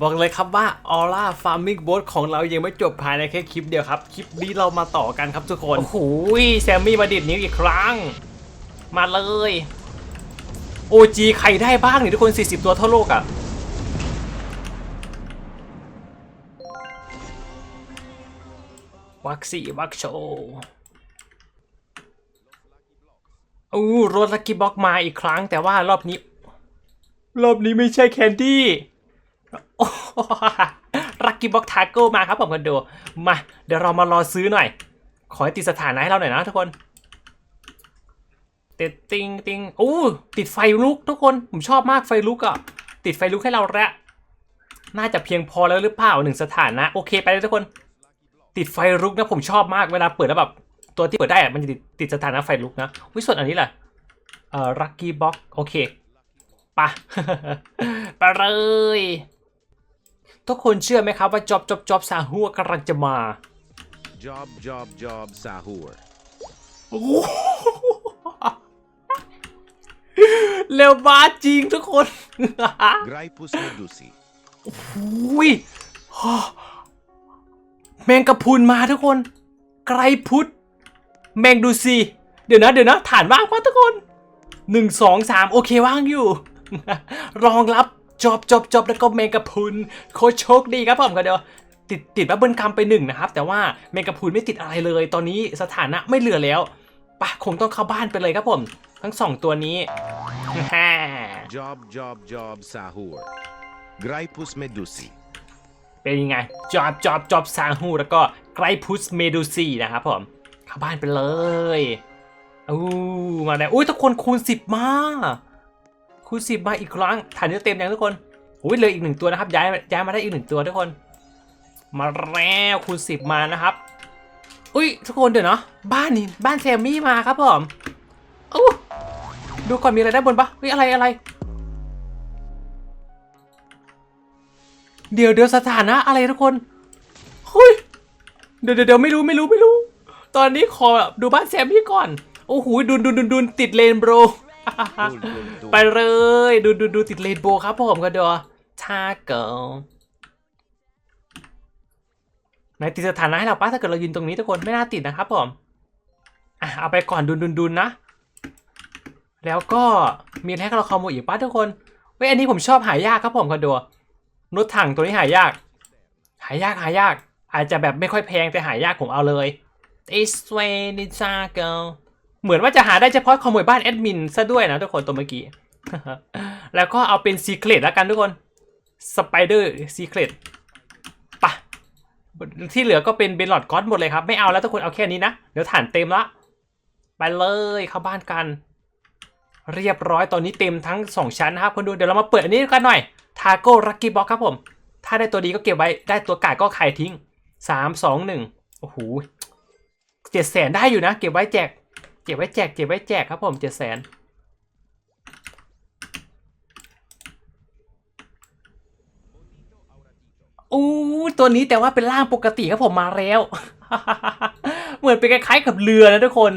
บอกเลยครับว่าออร่าฟาร์มิ g ง o บ t ของเรายังไม่จบภายในแค่คลิปเดียวครับ คลิปนี้เรามาต่อกันครับทุกคน โอ้โหแซมมี่มาดิดนิ้วอีกครั้ง มาเลยโอจีใครได้บ้างเนี่ยทุกคน 40 ตัวทั่วโลกอะวัคซีวัคโชอู้รถลักกี้บ็อกมาอีกครั้งแต่ว่ารอบนี้ รอบนี้ไม่ใช่แคนดี้ รักกี้บ็อกทาโก้มาครับผมกันดู มา เดี๋ยวเรามารอซื้อหน่อย ขอให้ติดสถานะให้เราหน่อยนะทุกคนติดติงติงโอ้ติดไฟลุกทุกคน ผมชอบมากไฟลุกอะติดไฟลุกให้เราแล้วน่าจะเพียงพอแล้วหรือเปล่าหนึ่งสถานะ โอเคไปเลยทุกคน ติดไฟลุกนะผมชอบมากเวลาเปิดแล้วแบบ ตัวที่เปิดได้อะมันจะติดติดสถานะไฟลุกนะวิส่วนอันนี้แหละเอ่อรักกี้บ็อกโอเคปะไปเลย ทุกคนเชื่อไหมครับว่าจ็อบจ็อบจ็อบซาฮัวกำลังจะมา Job, job, job, sahur. โอ้โหเร็วบ้าจริงทุกคน Graipus medusi. อุ้ยแมงกะพรุนมาทุกคน ไกรพุทธแมงดูซีเดี๋ยวนะเดี๋ยวนะฐานว่างปะทุกคนหนึ่งสองสามโอเคว่างอยู่ รองรับ จอบจอบจอบแล้วก็แมงกะพรุนโคตรโชคดีครับผมก็เดี๋ยวติดติดบับเบิลคัมไปหนึ่งนะครับ แต่ว่าแมงกะพรุนไม่ติดอะไรเลย ตอนนี้สถานะไม่เหลือแล้วปะคงต้องเข้าบ้านไปเลยครับผม ทั้งสองตัวนี้ Job, job, job, sahur. Graipus medusi. เป็นยังไงจอบจอบจอบซาฮูแล้วก็ไกรพุสเมดูซีนะครับผม เข้าบ้านไปเลยอู้มาแล้วอุ้ยทุกคนคูณ10มา คูณ10มาอีกครั้งฐานนี้เต็มยังทุกคนอุ้ยเลยอีกหนึ่งตัวนะครับย้ายย้ายมาได้อีกหนึ่งตัวทุกคน มาแล้วคูณ10มานะครับ อุ้ยทุกคนเดี๋ยวนะบ้านนี่บ้านแซมมี่มาครับผมอู้ดูก่อนมีอะไรได้บนปะเฮ้ยอะไรอะไร เดี๋ยวเดี๋ยวสถานะอะไรทุกคนเฮ้ยเดี๋ยวเดี๋ยวไม่รู้ไม่รู้ไม่รู้ ตอนนี้ขอดูบ้านแซมมี่ก่อนโอ้โหดุนดุนดุนดุนติดเลนโบร ไปเลย ดูดูดูติดเลนโบครับผมก็เดอชาเกิลไหนติดสถานะให้เราป้าถ้าเกิดเรายืนตรงนี้ทุกคนไม่น่าติดนะครับผมอะเอาไปก่อนดุนดุนดุนนะ แล้วก็มีแท็กเราคอมโมอีกป้าทุกคนเว้ยอันนี้ผมชอบหายากครับผมก็ดูรถถังตัวนี้หายาก หายากหายาก อาจจะแบบไม่ค่อยแพงแต่หายากผมเอาเลย This way นิซา เหมือนว่าจะหาได้เฉพาะขโมยบ้านแอดมินซะด้วยนะทุกคนตัวเมื่อกี้ แล้วก็เอาเป็นซีเครตแล้วกันทุกคนสไปเดอร์ซีเครตปะที่เหลือก็เป็นเบนลอดก้อนหมดเลยครับ ไม่เอาแล้วทุกคนเอาแค่นี้นะ เดี๋ยวฐานเต็มละ ไปเลยเข้าบ้านกัน เรียบร้อยตอนนี้เต็มทั้ง 2 ชั้นนะครับคนดูเดี๋ยวเรามาเปิดอันนี้กันหน่อยทาโก้ลักกี้บ็อกครับผม ถ้าได้ตัวดีก็เก็บไว้ได้ตัวกาดก็ขายทิ้ง 3 2 1โอ้โหเจ็ดแสนได้อยู่นะ เก็บไว้แจก ก็บไว้แจกเก็บไว้แจกครับผมเจ็ดแสนอู้ตัวนี้แต่ว่าเป็นร่างปกติครับผมมาแล้ว เหมือนเป็นคล้ายๆกับเรือนะทุกคน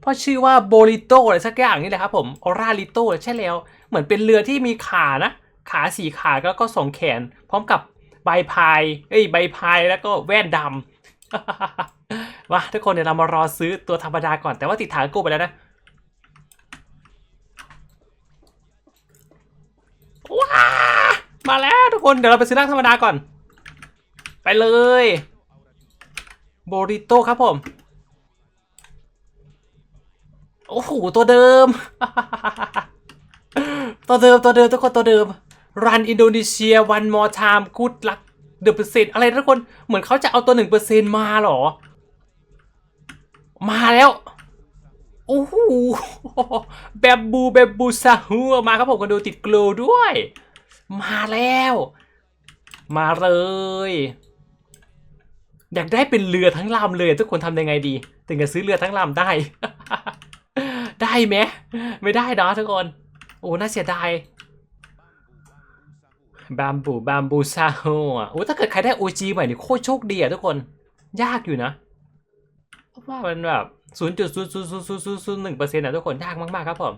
เพราะชื่อว่าโบริโตอะไรสักอย่างนี่แหละครับผมออราลิโตใช่แล้ว เหมือนเป็นเรือที่มีขานะ ขาสี่ขาแล้วก็สองแขน พร้อมกับใบพาย เอ้ยใบพายแล้วก็แว่นดำ มาทุกคนเดี๋ยวเรามารอซื้อตัวธรรมดาก่อนแต่ว่าติดฐานกู้ไปแล้วนะว้ามาแล้วทุกคนเดี๋ยวเราไปซื้อร่างธรรมดาก่อน ไปเลยโบริโตครับผม โอ้โหตัวเดิม ตัวเดิมตัวเดิมทุกคนตัวเดิม Run Indonesia one more time good luck the percent อะไรทุกคนเหมือนเขาจะเอาตัวหนึ่งเปอร์เซ็นมาหรอ มาแล้ว โอ้โหแบบบูแบบบูซาฮัวมาครับผมก็ดูติดกลูด้วย มาแล้ว มาเลย อยากได้เป็นเรือทั้งลำเลย ทุกคนทำยังไงดี ถึงจะซื้อเรือทั้งลำได้ ได้ไหมไม่ได้นะทุกคน โอ้น่าเสียดายบามบูบามบูซาโฮอะโอ้ถ้าเกิดใครได้ OG ใหม่นี่โคตรโชคดีอะทุกคน ยากอยู่นะ ว่ามันแบบศูนย์จุดศูนย์ศูนย์ศูนย์ศูนย์ศูนย์ศูนย์หนึ่งเปอร์เซ็นต์นะทุกคนยากมากๆครับผม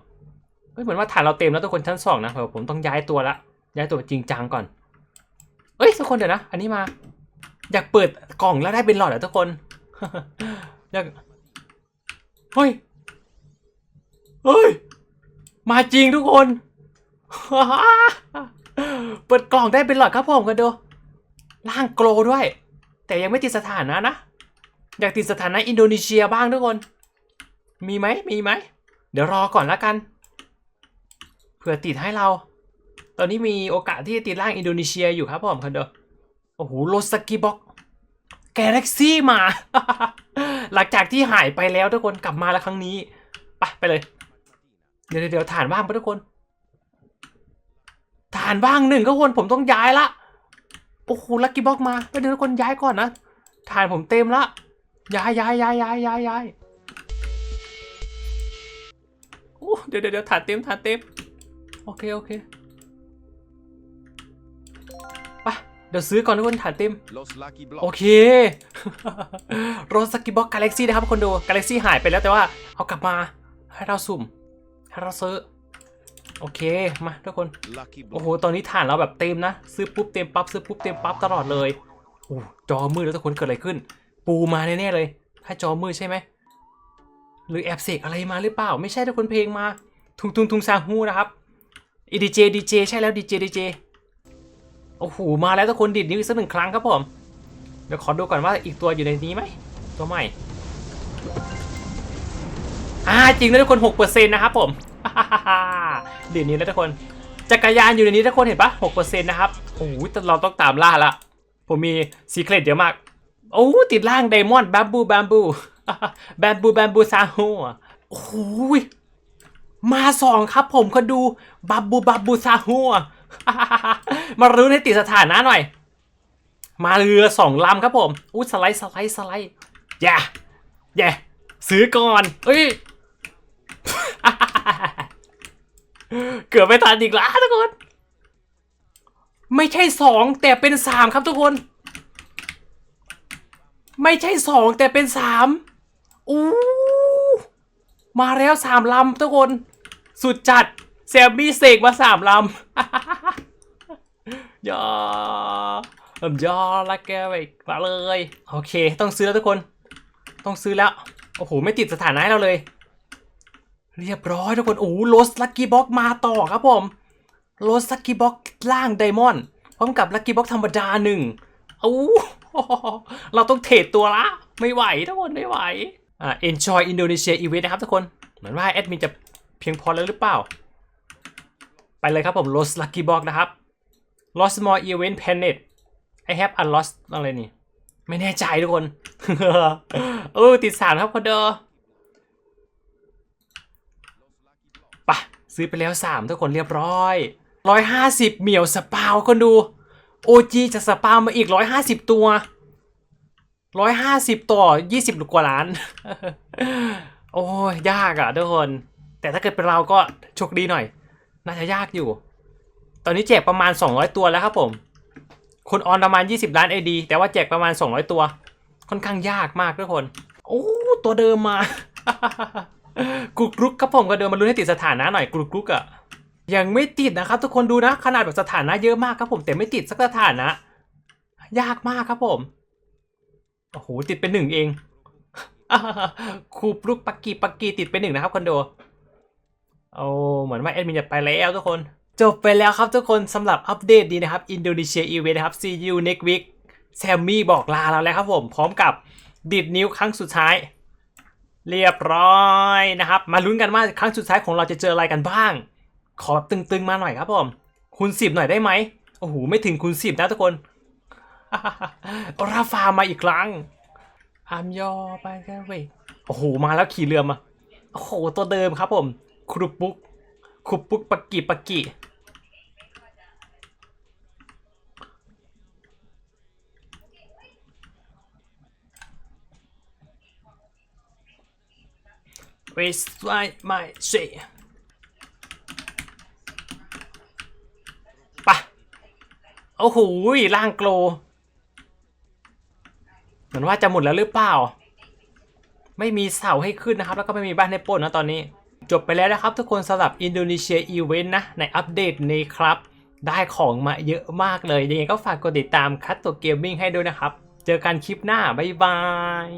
เฮ้ยเหมือนว่าฐานเราเต็มแล้วทุกคนชั้นสองนะผมต้องย้ายตัวละย้ายตัวจริงจังก่อนเอ้ยทุกคนเดี๋ยวนะ อันนี้มา อยากเปิดกล่องแล้วได้เป็นหลอดเหรอทุกคนอยากเฮ้ยเฮ้ยมาจริงทุกคนเปิดกล่องได้เป็นหลอดครับผมกันดูร่างโกลด้วย แต่ยังไม่ติดสถานะนะ อยากติดสถานะอินโดนีเซียบ้างทุกคน มีไหมมีไหม เดี๋ยวรอก่อนละกัน เผื่อติดให้เรา ตอนนี้มีโอกาสที่จะติดร่างอินโดนีเซียอยู่ครับผมคันเดอโอ้โหโรสกิบ็อกแกเล็กซี่มา หลังจากที่หายไปแล้วทุกคนกลับมาแล้วครั้งนี้ไปไปเลยเดี๋ยวเดี๋ยวเดี๋ยวฐานว่างปะทุกคนฐานว่างหนึ่งก็คนผมต้องย้ายละโอ้โหลักกี้บ็อกมาไปเดี๋ยวทุกคนย้ายก่อนนะฐานผมเต็มละ ย้ายย้ายย้ายย้ายย้ายย้ายโอ้เดี๋ยวเดี๋ยวเดี๋ยวฐานเต็มฐานเต็ม โอเคโอเคไปเดี๋ยวซื้อก่อนทุกคนฐานเต็ม Los Lucky โอ Blocks. เคโรสกิบ็อกกาแล็กซี่นะครับคนดูกาแล็กซี่หายไปแล้วแต่ว่าเอากลับมาให้เราสุ่มให้เราซื้อโอเค มาทุกคน Lucky โอ้โห Blocks. ตอนนี้ฐานเราแบบเต็มนะ ซื้อปุ๊บเต็มปั๊บ ซื้อปุ๊บเต็มปั๊บตลอดเลย โอ้จอมืดแล้วทุกคนเกิดอะไรขึ้น ปูมาแน่ๆเลยถ้าจอมืดใช่ไหมหรือแอบเสกอะไรมาหรือเปล่า ไม่ใช่ทุกคนเพลงมา ทุงทุงทุงซาฮูนะครับอีดีเจดีเจใช่แล้วดีเจดีเจโอ้โหมาแล้วทุกคนดิดนิ้วอีกสักหนึ่งครั้งครับผมเดี๋ยวขอดูก่อนว่าอีกตัวอยู่ในนี้ไหมตัวใหม่อ่าจริงด้วยทุกคนหกเปอร์เซ็นต์นะครับผมเดี๋ยวนี้แล้วทุกคนจักรยานอยู่ในนี้ทุกคนเห็นปะหกเปอร์เซ็นต์นะครับโอ้โหแต่เราต้องตามล่าละผมมีซีเครตเยอะมาก โอ้ติดล่างไดมอนด์บัมบูบัมบูบัมบูบัมบูซาโฮโอ้โหยมาสองครับผมก็ดูบัมบูบัมบูซาโฮมารู้ให้ติดสถานะหน่อย มาเรือสองลำครับผมอู้สไลด์สไลด์สไลด์ย่แย่าซื้อก่อนเอ้ยเกือบไม่ทันอีกแล้วทุกคน ไม่ใช่สองแต่เป็นสามครับทุกคน ไม่ใช่สองแต่เป็นสามอู้มาแล้วสามลำทุกคน สุดจัดแซมมี่เสกมาสามลำยอผมยอละแกไปมาเลย โอเค ต้องซื้อแล้วทุกคน ต้องซื้อแล้ว โอ้โห ไม่ติดสถานะเราเลย เรียบร้อยทุกคน โอ้โหโรสลักกี้บ็อกมาต่อครับผมโรสลักกี้บ็อกล่างไดมอนด์พร้อมกับลักกี้บ็อกธรรมดาหนึ่งโอ้ เราต้องเทรดตัวละ ไม่ไหวทุกคนไม่ไหวอ่า enjoy Indonesia event นะครับทุกคน เหมือนว่าแอดมินจะเพียงพอแล้วหรือเปล่า ไปเลยครับผม Lost Lucky Box นะครับ Lost Small Event Planet I have unlost อะไรนี่ ไม่แน่ใจทุกคนเออติดสามครับคนเดอไปะซื้อไปแล้วสามทุกคนเรียบร้อยร้อยห้าสิบเหมียวสปาวคนดู OG จะสปาวมาอีกร้อยห้าสิบตัวร้อยห้าสิบต่อยี่สิบกว่าล้าน โอ้ยยากอะทุกคน แต่ถ้าเกิดเป็นเราก็โชคดีหน่อย น่าจะยากอยู่ ตอนนี้แจกประมาณ 200 ตัวแล้วครับผม คนออนประมาณ 20 ล้าน AD แต่ว่าแจกประมาณ 200 ตัว ค่อนข้างยากมากทุกคน โอ้ตัวเดิมมา กรุกรุกครับผมก็เดิมมาลุ้นให้ติดสถานะหน่อยกรุกรุกอะ ยังไม่ติดนะครับ ทุกคนดูนะ ขนาดแบบสถานะเยอะมากครับผมแต่ไม่ติดสักสถานะ ยากมากครับผมโอ้โหติดเป็นหนึ่งเองครูปลุกปักกีปักกีติดเป็นหนึ่งนะครับคอนโดโอ้เหมือนว่าแอดมินจะไปแล้วทุกคน จบไปแล้วครับทุกคนสำหรับอัปเดตนี้นะครับอินโดนีเซียอีเวนต์นะครับ see you next week แซมมี่บอกลาเราแล้วครับผม พร้อมกับดิดนิ้วครั้งสุดท้าย เรียบร้อยนะครับ มาลุ้นกันว่าครั้งสุดท้ายของเราจะเจออะไรกันบ้าง ขอแบบตึงๆมาหน่อยครับผมคูณสิบหน่อยได้ไหมโอ้โหไม่ถึงคูณสิบนะทุกคนราฟามาอีกครั้งอามยอไปกันเว้ยโอ้โหมาแล้วขี่เรือมาโอ้โหตัวเดิมครับผมครุปุกครุปุกปักกิปักกิเวสไวไม่เชปะโอ้โหร่างโกลเหมือนว่าจะหมดแล้วหรือเปล่า ไม่มีเสาให้ขึ้นนะครับ แล้วก็ไม่มีบ้านให้ปล้นนะตอนนี้ จบไปแล้วนะครับ ทุกคนสำหรับอินโดนีเซียอีเวนต์นะ ในอัปเดตนี้ครับ ได้ของมาเยอะมากเลย ยังไงก็ฝากกดติดตามคัตตัวเกมมิ่งให้ด้วยนะครับ เจอกันคลิปหน้า บ๊ายบาย